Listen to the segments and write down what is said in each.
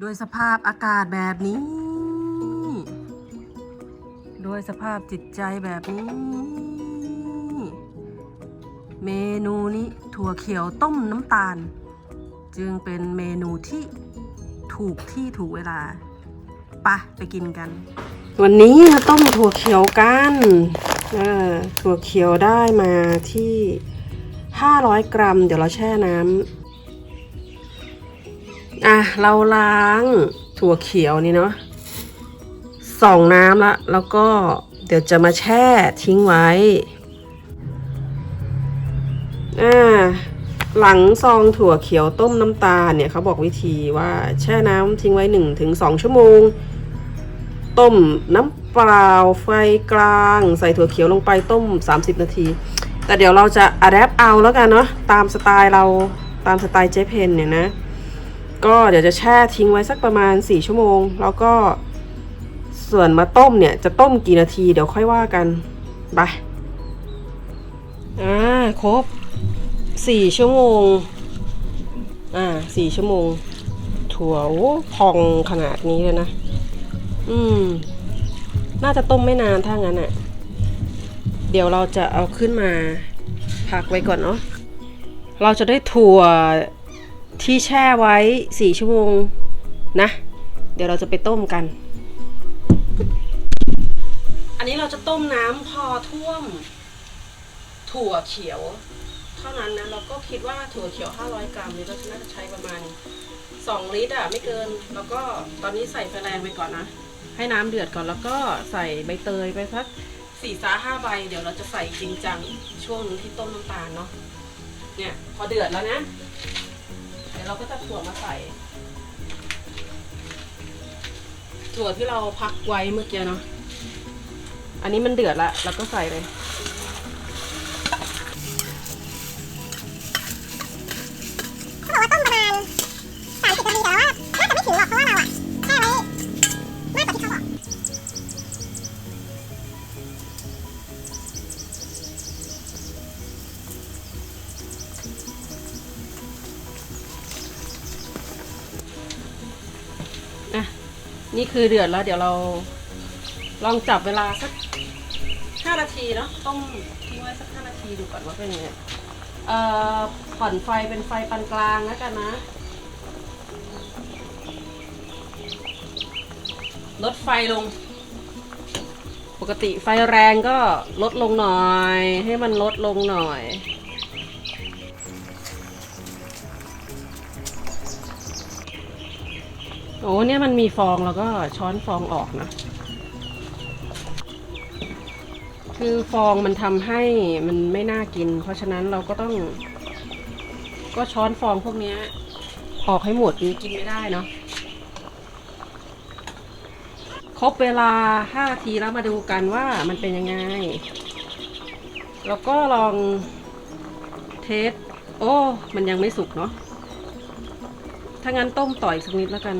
โดยสภาพอากาศแบบนี้ โดยสภาพจิตใจแบบนี้ เมนูนี้ถั่วเขียวต้มน้ำตาล จึงเป็นเมนูที่ถูกที่ถูกเวลาปะไปกินกัน วันนี้มาต้มถั่วเขียวกันถั่วเขียวได้มาที่ 500 กรัม เดี๋ยวเราแช่น้ำ อะเราล้างถั่วเขียวนี่เนาะสองน้ำละแล้วก็เดี๋ยวจะมาแช่ทิ้งไว้อ่าหลังซองถั่วเขียวต้มน้ำตาลเนี่ยเขาบอกวิธีว่าแช่น้ำทิ้งไว้1-2ชั่วโมง ต้มน้ำเปล่าไฟกลาง ใส่ถั่วเขียวลงไปต้ม 30 นาที แต่เดี๋ยวเราจะอัดแอปเอาแล้วกันเนาะตามสไตล์เราตามสไตล์เจ๊เพนเนี่ยนะ ก็เดี๋ยวจะแช่ทิ้งไว้สักประมาณ 4 ชั่วโมง แล้วก็ส่วนมาต้มเนี่ยจะต้มกี่นาทีเดี๋ยวค่อยว่ากันไปอ่าครบสี่ชั่วโมง อ่าสี่ชั่วโมง ถั่วพองขนาดนี้เลยนะ อืม น่าจะต้มไม่นานถ้างั้นอะ่ะ เดี๋ยวเราจะเอาขึ้นมาพักไว้ก่อนเนาะเราจะได้ถั่ว ที่แช่ไว้สี่ชั่วโมงนะ เดี๋ยวเราจะไปต้มกัน อันนี้เราจะต้มน้ำพอท่วม ถั่วเขียว เท่านั้นนะ เราก็คิดว่าถั่วเขียว 500 กรัมนี่ก็น่าจะใช้ประมาณ 2 ลิตรอะไม่เกิน แล้วก็ตอนนี้ใส่ไฟแรงไปก่อนนะ ให้น้ำเดือดก่อนแล้วก็ใส่ใบเตยไปสักสี่สาห้าใบ เดี๋ยวเราจะใส่จริงจังช่วงที่ต้มน้ำตาลเนาะเนี่ยพอเดือดแล้วนะ เราก็จะถั่วมาใส่ถั่วที่เราพักไว้เมื่อกี้เนาะ อันนี้มันเดือดละเราก็ใส่เลย นี่คือเดือดแล้ว เดี๋ยวเราลองจับเวลาสักห้านาทีเนาะต้มทิ้งไว้สักห้านาทีดูก่อนว่าเป็นยังไงเอ่อผ่อนไฟเป็นไฟปานกลางแล้วกันนะลดไฟลง ปกติไฟแรงก็ลดลงหน่อย ให้มันลดลงหน่อย โอ้เนี่ยมันมีฟองแล้วก็ช้อนฟองออกนะ คือฟองมันทำให้มันไม่น่ากิน เพราะฉะนั้นเราก็ต้อง ก็ช้อนฟองพวกนี้ออกให้หมดมันกินไม่ได้เนาะครบเวลา5นาทีแล้วมาดูกันว่ามันเป็นยังไง แล้วก็ลองเทส โอ้ มันยังไม่สุกเนาะ ถ้างั้นต้มต่ออีกสักนิดแล้วกัน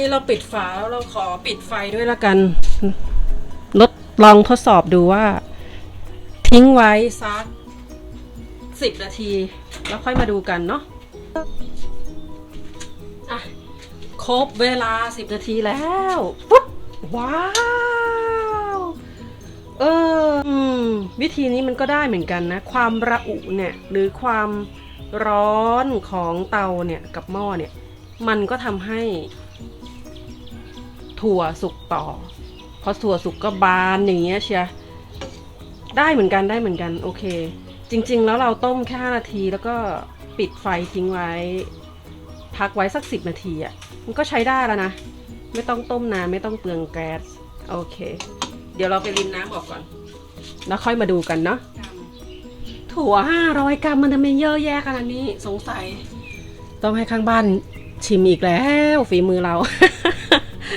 นี้เราปิดฝาแล้วเราขอปิดไฟด้วยละกันลดลองทดสอบดูว่า ทิ้งไว้สักสิบนาที แล้วค่อยมาดูกันเนาะอะครบเวลาสิบนาทีแล้วปุ๊บว้าวเอออวิธีนี้มันก็ได้เหมือนกันนะ ความระอุเนี่ยหรือความร้อนของเตาเนี่ยกับหม้อเนี่ย มันก็ทำให้ ถั่วสุกต่อ พอถั่วสุกก็บานอย่างเงี้ยเชียได้เหมือนกันได้เหมือนกันโอเค จริง ๆ แล้วเราต้มแค่5นาทีแล้วก็ปิดไฟทิ้งไว้ พักไว้สักสิบนาทีอะ่ะมันก็ใช้ได้แล้วนะ ไม่ต้องต้มนานไม่ต้องเปลืองแก๊สโอเค เดี๋ยวเราไปรินน้ำออกก่อน แล้วค่อยมาดูกันเนาะถั่วห้าร้อยกรัมมันทำไมเยอะแยะขนาดนี้สงสัย ต้องให้ข้างบ้านชิมอีกแล้วฝีมือเรา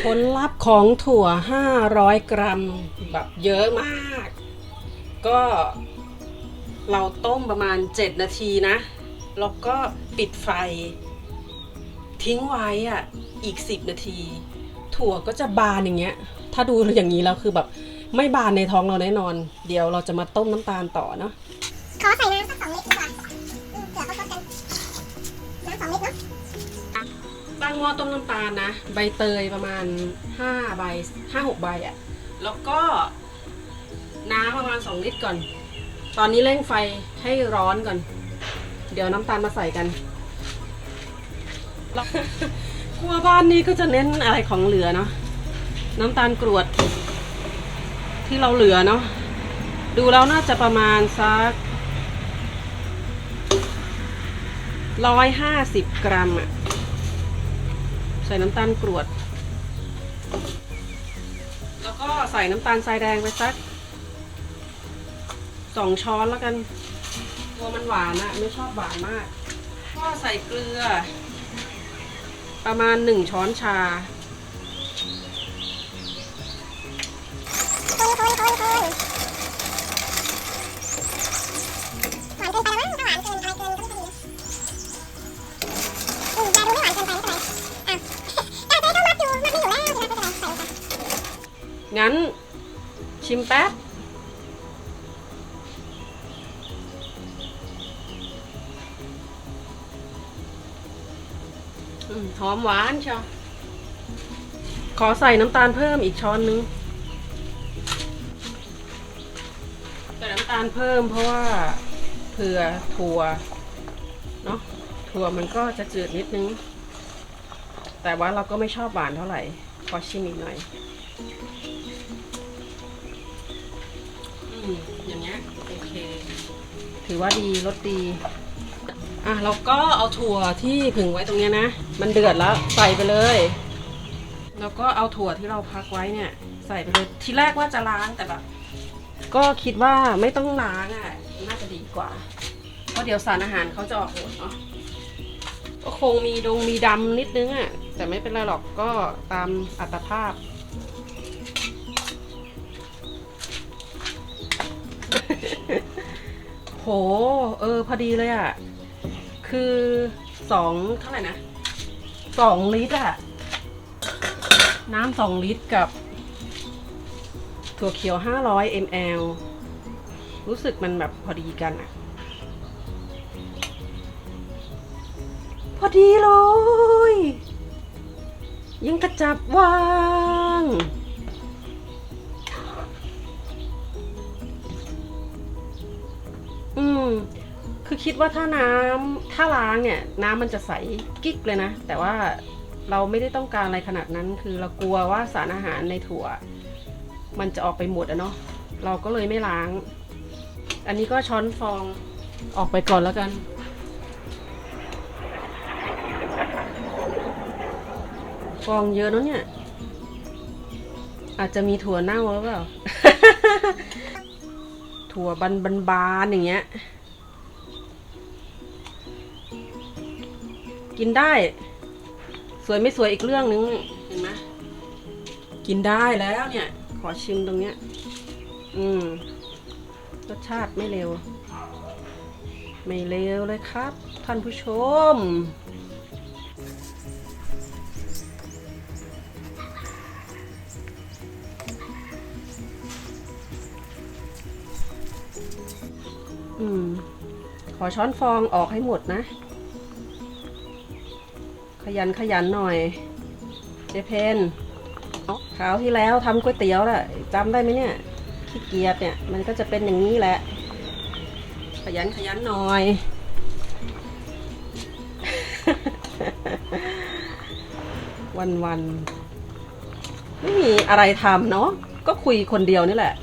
ผลลัพธ์ของถั่ว 500 กรัมแบบเยอะมาก ก็เราต้มประมาณ 7 นาทีนะ แล้วก็ปิดไฟ ทิ้งไว้อะ อีก 10 นาที ถั่วก็จะบานอย่างเงี้ย ถ้าดูอย่างนี้แล้วคือแบบไม่บานในท้องเราแน่นอน เดี๋ยวเราจะมาต้มน้ำตาลต่อเนาะ ขอใส่น้ำสักสองลิตรดีกว่าอืมเผื่อเขาทดกันงั้งหม้อต้มน้ำตาลนะ ใบเตยประมาณห้าใบห้าหกใบอะ่ะ แล้วก็น้ำประมาณสองลิตรก่อน ตอนนี้เร่งไฟให้ร้อนก่อน เดี๋ยวน้ำตาลมาใส่กันครัวบ้านนี้ก็จะเน้นอะไรของเหลือเนาะน้ำตาลกรวด ที่เราเหลือเนาะดูแล้วน่าจะประมาณสักร้อยห้าสิบกรัมอะ ใส่น้ำตาลกรวด แล้วก็ใส่น้ำตาลทรายแดงไปสักสองช้อนแล้วกันกลัวมันหวานอะไม่ชอบหวานมาก ก็ใส่เกลือ ประมาณหนึ่งช้อนชา ชิมแป๊บ หอมหวานเชียวขอใส่น้ำตาลเพิ่มอีกช้อนนึงใส่น้ำตาลเพิ่มเพราะว่าเผื่อถั่วเนาะถั่วมันก็จะจืดนิดนึง แต่ว่าเราก็ไม่ชอบหวานเท่าไหร่ ขอชิมอีกหน่อย มอย่างเงี้ยโอเค ถือว่าดีรสดี อะเราก็เอาถั่วที่ผึ่งไว้ตรงเนี้ยนะ มันเดือดแล้วใส่ไปเลย แล้วก็เอาถั่วที่เราพักไว้เนี่ย ใส่ไปเลย ทีแรกว่าจะล้างแต่แบบ ก็คิดว่าไม่ต้องล้างอะ น่าจะดีกว่า เพราะเดี๋ยวสารอาหารเขาจะออกหมดเนาะ ก็คงมีดงมีดำนิดนึงอะ แต่ไม่เป็นไรหรอกก็ตามอัตภาพ โห เออ พอดีเลยอะ่ะ คือสองเท่าไหร่นะสองลิตรอะ่ะ น้ำสองลิตรกับ ถั่วเขียวห้าร้อยมลรู้สึกมันแบบพอดีกันอะ่ะ พอดีเลย ยังกระจับวาง มคือคิดว่าถ้าน้ำถ้าล้างเนี่ย น้ำมันจะใสกิ๊กเลยนะ แต่ว่าเราไม่ได้ต้องการอะไรขนาดนั้น คือเรากลัวว่าสารอาหารในถั่ว มันจะออกไปหมดอะเนาะเราก็เลยไม่ล้าง อันนี้ก็ช้อนฟองออกไปก่อนแล้วกัน ฟองเยอะเนอะเนี่ย อาจจะมีถั่วเน่าหรือเปล่า ถั่วบานบานบานอย่างเงี้ย กินได้ สวยไม่สวยอีกเรื่องนึง เห็นไหมกินได้แล้วเนี่ย ขอชิมตรงเนี้ย อืม รสชาติไม่เร็ว ไม่เร็วเลยครับ ท่านผู้ชม อืม ขอช้อนฟองออกให้หมดนะ ขยันขยันหน่อย เจเพนคราวที่แล้วทำก๋วยเตี๋ยวแหละจำได้ไหมเนี่ย ขี้เกียจเนี่ย มันก็จะเป็นอย่างนี้แหละ ขยันขยันหน่อย วันวันไม่มีอะไรทำเนาะก็คุยคนเดียวนี่แหละ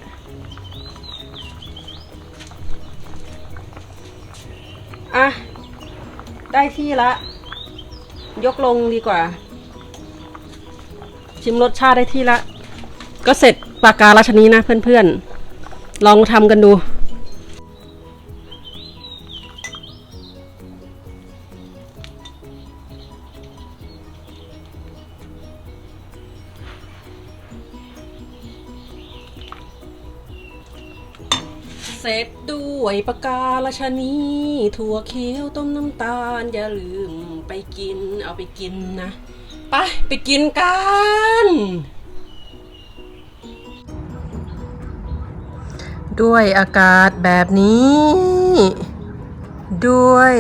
อะ ได้ที่ละ ยกลงดีกว่า ชิมรสชาติได้ที่ละ ก็เสร็จปากการาชนีนะเพื่อนๆ ลองทำกันดู เสร็จด้วยปากการาชนีถั่วเขียวต้มน้ำตาล อย่าลืมไปกินเอาไปกินนะ ไป ไปกินกันด้วยอากาศแบบนี้ ด้วย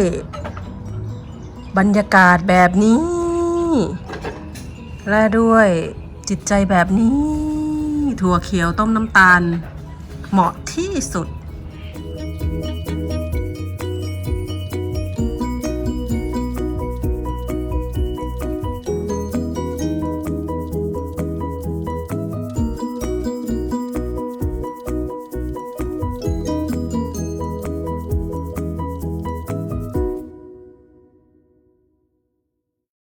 บรรยากาศแบบนี้ และด้วยจิตใจแบบนี้ ถั่วเขียวต้มน้ำตาล เหมาะที่สุด